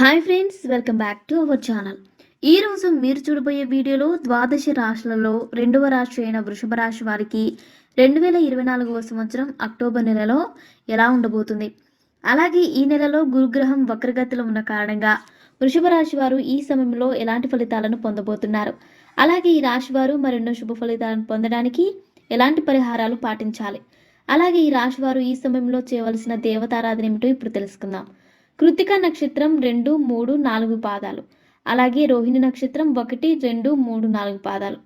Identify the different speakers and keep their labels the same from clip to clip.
Speaker 1: Hi friends welcome back to our channel. ఈ రోజు మీరు చూడబోయే వీడియోలో ద్వాదశ రాశులలో రెండవ రాశి అయిన వృషభ రాశి వారికి రెండు వేల ఇరవై నాలుగవ సంవత్సరం అక్టోబర్ నెలలో ఎలా ఉండబోతుంది? అలాగే ఈ నెలలో గురుగ్రహం వక్రగతిలో ఉన్న కారణంగా వృషభ రాశి వారు ఈ సమయంలో ఎలాంటి ఫలితాలను పొందబోతున్నారు? అలాగే ఈ రాశి వారు మరెన్నో శుభ ఫలితాలను పొందడానికి ఎలాంటి పరిహారాలు పాటించాలి? అలాగే ఈ రాశి వారు ఈ సమయంలో చేయవలసిన దేవతారాధన ఏమిటో ఇప్పుడు తెలుసుకుందాం. కృతిక నక్షత్రం రెండు మూడు నాలుగు పాదాలు. అలాగే రోహిణి నక్షత్రం ఒకటి రెండు మూడు నాలుగు పాదాలు.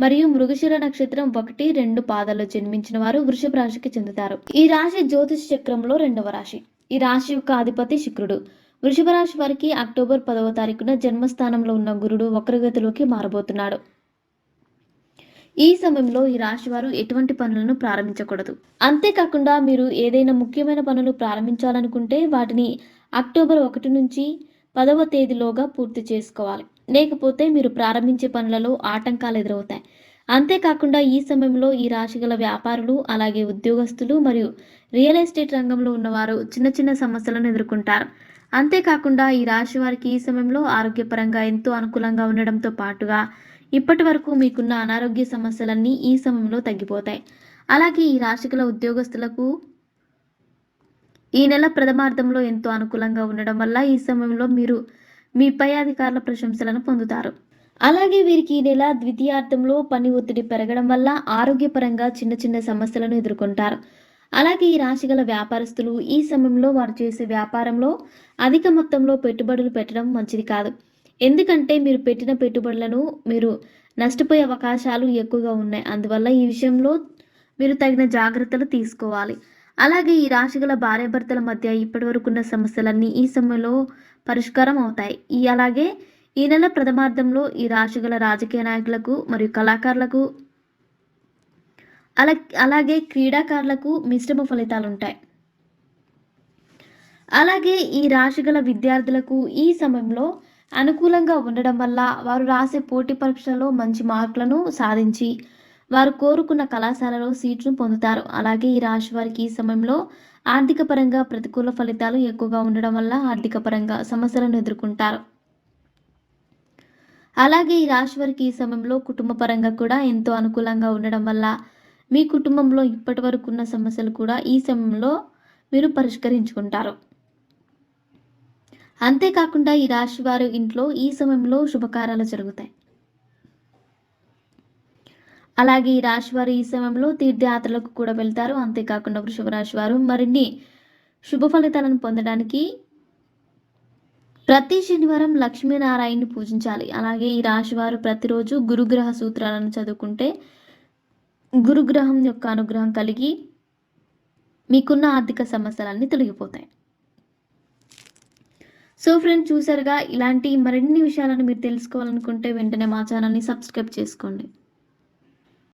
Speaker 1: మరియు మృగశిర నక్షత్రం ఒకటి రెండు పాదాల్లో జన్మించిన వారు వృషభ రాశికి చెందుతారు. ఈ రాశి జ్యోతిష చక్రంలో రెండవ రాశి. ఈ రాశి యొక్క అధిపతి శుక్రుడు. వృషభ రాశి వారికి అక్టోబర్ పదవ తారీఖున జన్మస్థానంలో ఉన్న గురుడు వక్రగతిలోకి మారబోతున్నాడు. ఈ సమయంలో ఈ రాశి వారు ఎటువంటి పనులను ప్రారంభించకూడదు. అంతేకాకుండా మీరు ఏదైనా ముఖ్యమైన పనులు ప్రారంభించాలనుకుంటే వాటిని అక్టోబర్ ఒకటి నుంచి పదవ తేదీలోగా పూర్తి చేసుకోవాలి. లేకపోతే మీరు ప్రారంభించే పనులలో ఆటంకాలు ఎదురవుతాయి. అంతేకాకుండా ఈ సమయంలో ఈ రాశి గల వ్యాపారులు అలాగే ఉద్యోగస్తులు మరియు రియల్ ఎస్టేట్ రంగంలో ఉన్నవారు చిన్న చిన్న సమస్యలను ఎదుర్కొంటారు. అంతేకాకుండా ఈ రాశి వారికి ఈ సమయంలో ఆరోగ్యపరంగా ఎంతో అనుకూలంగా ఉండడంతో పాటుగా ఇప్పటి వరకు మీకున్న అనారోగ్య సమస్యలన్నీ ఈ సమయంలో తగ్గిపోతాయి. అలాగే ఈ రాశి గల ఉద్యోగస్తులకు ఈ నెల ప్రథమార్థంలో ఎంతో అనుకూలంగా ఉండడం వల్ల ఈ సమయంలో మీరు మీ పై అధికారుల ప్రశంసలను పొందుతారు. అలాగే వీరికి ఈ నెల ద్వితీయార్థంలో పని ఒత్తిడి పెరగడం వల్ల ఆరోగ్యపరంగా చిన్న చిన్న సమస్యలను ఎదుర్కొంటారు. అలాగే ఈ రాశి గల వ్యాపారస్తులు ఈ సమయంలో వారు చేసే వ్యాపారంలో అధిక మొత్తంలో పెట్టుబడులు పెట్టడం మంచిది కాదు. ఎందుకంటే మీరు పెట్టిన పెట్టుబడులను మీరు నష్టపోయే అవకాశాలు ఎక్కువగా ఉన్నాయి. అందువల్ల ఈ విషయంలో మీరు తగిన జాగ్రత్తలు తీసుకోవాలి. అలాగే ఈ రాశిగల భార్యాభర్తల మధ్య ఇప్పటివరకు ఉన్న సమస్యలన్నీ ఈ సమయంలో పరిష్కారం అవుతాయి. ఈ అలాగే ఈ నెల ప్రథమార్థంలో ఈ రాశిగల రాజకీయ నాయకులకు మరియు కళాకారులకు అలా అలాగే క్రీడాకారులకు మిశ్రమ ఫలితాలు ఉంటాయి. అలాగే ఈ రాశిగల విద్యార్థులకు ఈ సమయంలో అనుకూలంగా ఉండడం వల్ల వారు రాసే పోటీ పరీక్షలలో మంచి మార్కులను సాధించి వారు కోరుకున్న కళాశాలలో సీట్ను పొందుతారు. అలాగే ఈ రాశి వారికి ఈ సమయంలో ఆర్థిక పరంగా ప్రతికూల ఫలితాలు ఎక్కువగా ఉండడం వల్ల ఆర్థిక పరంగా సమస్యలను ఎదుర్కొంటారు. అలాగే ఈ రాశి వారికి ఈ సమయంలో కుటుంబ పరంగా కూడా ఎంతో అనుకూలంగా ఉండడం వల్ల మీ కుటుంబంలో ఇప్పటి వరకు ఉన్న సమస్యలు కూడా ఈ సమయంలో మీరు పరిష్కరించుకుంటారు. అంతేకాకుండా ఈ రాశి వారి ఇంట్లో ఈ సమయంలో శుభకార్యాలు జరుగుతాయి. అలాగే ఈ రాశి వారు ఈ సమయంలో తీర్థయాత్రలకు కూడా వెళ్తారు. అంతేకాకుండా వృషభ రాశి వారు మరిన్ని శుభ ఫలితాలను పొందడానికి ప్రతి శనివారం లక్ష్మీనారాయణని పూజించాలి. అలాగే ఈ రాశి వారు ప్రతిరోజు గురుగ్రహ సూత్రాలను చదువుకుంటే గురుగ్రహం యొక్క అనుగ్రహం కలిగి మీకున్న ఆర్థిక సమస్యలన్నీ తొలగిపోతాయి. సో ఫ్రెండ్స్ చూసారుగా? ఇలాంటి మరిన్ని విషయాలను మీరు తెలుసుకోవాలనుకుంటే వెంటనే మా ఛానల్ని సబ్స్క్రైబ్ చేసుకోండి.